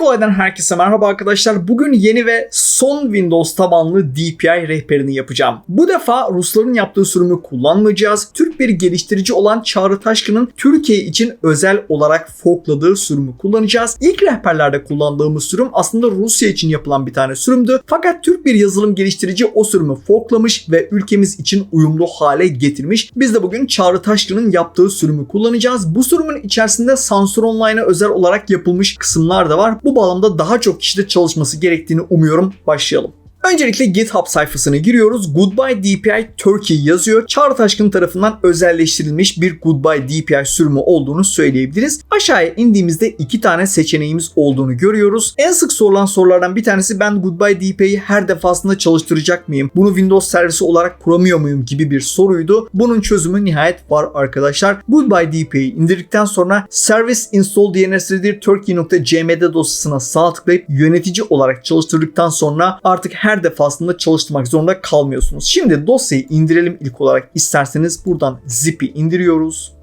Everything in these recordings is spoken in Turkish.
Ekolay'dan herkese merhaba arkadaşlar. Bugün yeni ve son Windows tabanlı DPI rehberini yapacağım. Bu defa Rusların yaptığı sürümü kullanmayacağız. Türk bir geliştirici olan Çağrı Taşkın'ın Türkiye için özel olarak forkladığı sürümü kullanacağız. İlk rehberlerde kullandığımız sürüm aslında Rusya için yapılan bir tane sürümdü. Fakat Türk bir yazılım geliştirici o sürümü forklamış ve ülkemiz için uyumlu hale getirmiş. Biz de bugün Çağrı Taşkın'ın yaptığı sürümü kullanacağız. Bu sürümün içerisinde Sansür Online'a özel olarak yapılmış kısımlar da var. Bu bağlamda daha çok kişide çalışması gerektiğini umuyorum. Başlayalım. Öncelikle GitHub sayfasına giriyoruz. Goodbye DPI Turkey yazıyor. Çağrı Taşkın tarafından özelleştirilmiş bir Goodbye DPI sürümü olduğunu söyleyebiliriz. Aşağıya indiğimizde iki tane seçeneğimiz olduğunu görüyoruz. En sık sorulan sorulardan bir tanesi ben Goodbye DPI'yi her defasında çalıştıracak mıyım? Bunu Windows servisi olarak kuramıyor muyum gibi bir soruydu. Bunun çözümü nihayet var arkadaşlar. Goodbye DPI'yi indirdikten sonra Service Install DNS Turkey.cmd dosyasına sağ tıklayıp yönetici olarak çalıştırdıktan sonra artık her her defasında çalıştırmak zorunda kalmıyorsunuz. Şimdi dosyayı indirelim ilk olarak isterseniz buradan zip'i indiriyoruz.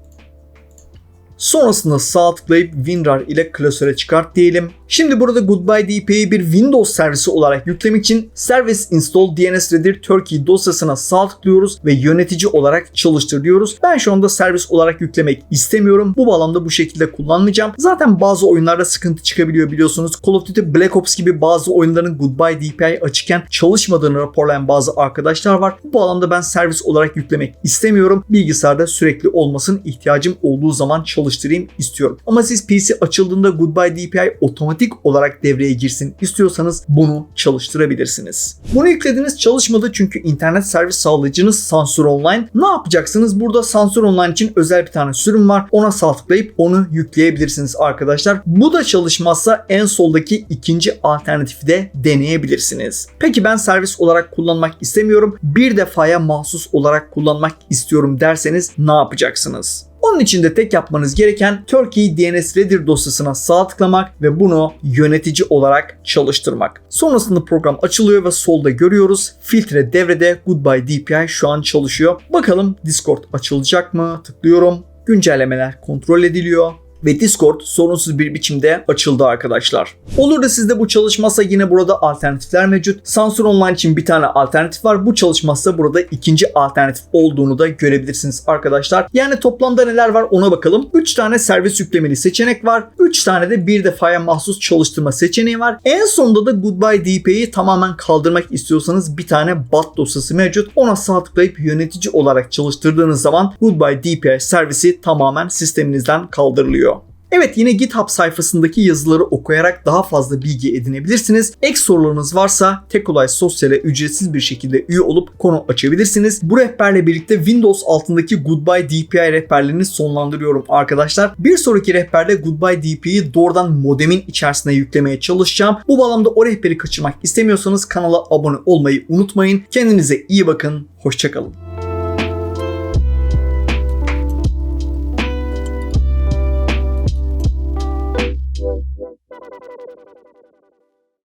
Sonrasında sağ tıklayıp WinRAR ile klasöre çıkart diyelim. Şimdi burada Goodbye DP'yi bir Windows servisi olarak yüklemek için Service Install DNS Reader Turkey dosyasına sağ tıklıyoruz ve yönetici olarak çalıştır diyoruz. Ben şu anda servis olarak yüklemek istemiyorum. Bu bağlamda bu şekilde kullanmayacağım. Zaten bazı oyunlarda sıkıntı çıkabiliyor biliyorsunuz. Call of Duty Black Ops gibi bazı oyunların Goodbye DPI açıkken çalışmadığını raporlayan bazı arkadaşlar var. Bu bağlamda ben servis olarak yüklemek istemiyorum. Bilgisayarda sürekli olmasın ihtiyacım olduğu zaman çalıştırayım istiyorum. Ama siz PC açıldığında Goodbye DPI otomatik otomatik olarak devreye girsin istiyorsanız bunu çalıştırabilirsiniz. Bunu yüklediniz çalışmadı çünkü internet servis sağlayıcınız Sansür Online. Ne yapacaksınız? Burada Sansür Online için özel bir tane sürüm var. Ona sağ onu yükleyebilirsiniz arkadaşlar. Bu da çalışmazsa en soldaki ikinci alternatifi de deneyebilirsiniz. Peki ben servis olarak kullanmak istemiyorum. Bir defaya mahsus olarak kullanmak istiyorum derseniz ne yapacaksınız? Onun için de tek yapmanız gereken Turkey DNS Reader dosyasına sağ tıklamak ve bunu yönetici olarak çalıştırmak. Sonrasında program açılıyor ve solda görüyoruz. Filtre devrede Goodbye DPI şu an çalışıyor. Bakalım Discord açılacak mı? Tıklıyorum. Güncellemeler kontrol ediliyor ve Discord sorunsuz bir biçimde açıldı arkadaşlar. Olur da sizde bu çalışmazsa yine burada alternatifler mevcut. Sansür Online için bir tane alternatif var. Bu çalışmazsa burada ikinci alternatif olduğunu da görebilirsiniz arkadaşlar. Yani toplamda neler var ona bakalım. 3 tane servis yüklemeli seçenek var. 3 tane de bir defaya mahsus çalıştırma seçeneği var. En sonunda da Goodbye DP'yi tamamen kaldırmak istiyorsanız bir tane BAT dosyası mevcut. Ona sağ tıklayıp yönetici olarak çalıştırdığınız zaman Goodbye DPI servisi tamamen sisteminizden kaldırılıyor. Evet yine GitHub sayfasındaki yazıları okuyarak daha fazla bilgi edinebilirsiniz. Ek sorularınız varsa Tekolay Sosyal'e ücretsiz bir şekilde üye olup konu açabilirsiniz. Bu rehberle birlikte Windows altındaki Goodbye DPI rehberlerini sonlandırıyorum arkadaşlar. Bir sonraki rehberde Goodbye DPI'yi doğrudan modemin içerisine yüklemeye çalışacağım. Bu bağlamda o rehberi kaçırmak istemiyorsanız kanala abone olmayı unutmayın. Kendinize iyi bakın. Hoşçakalın.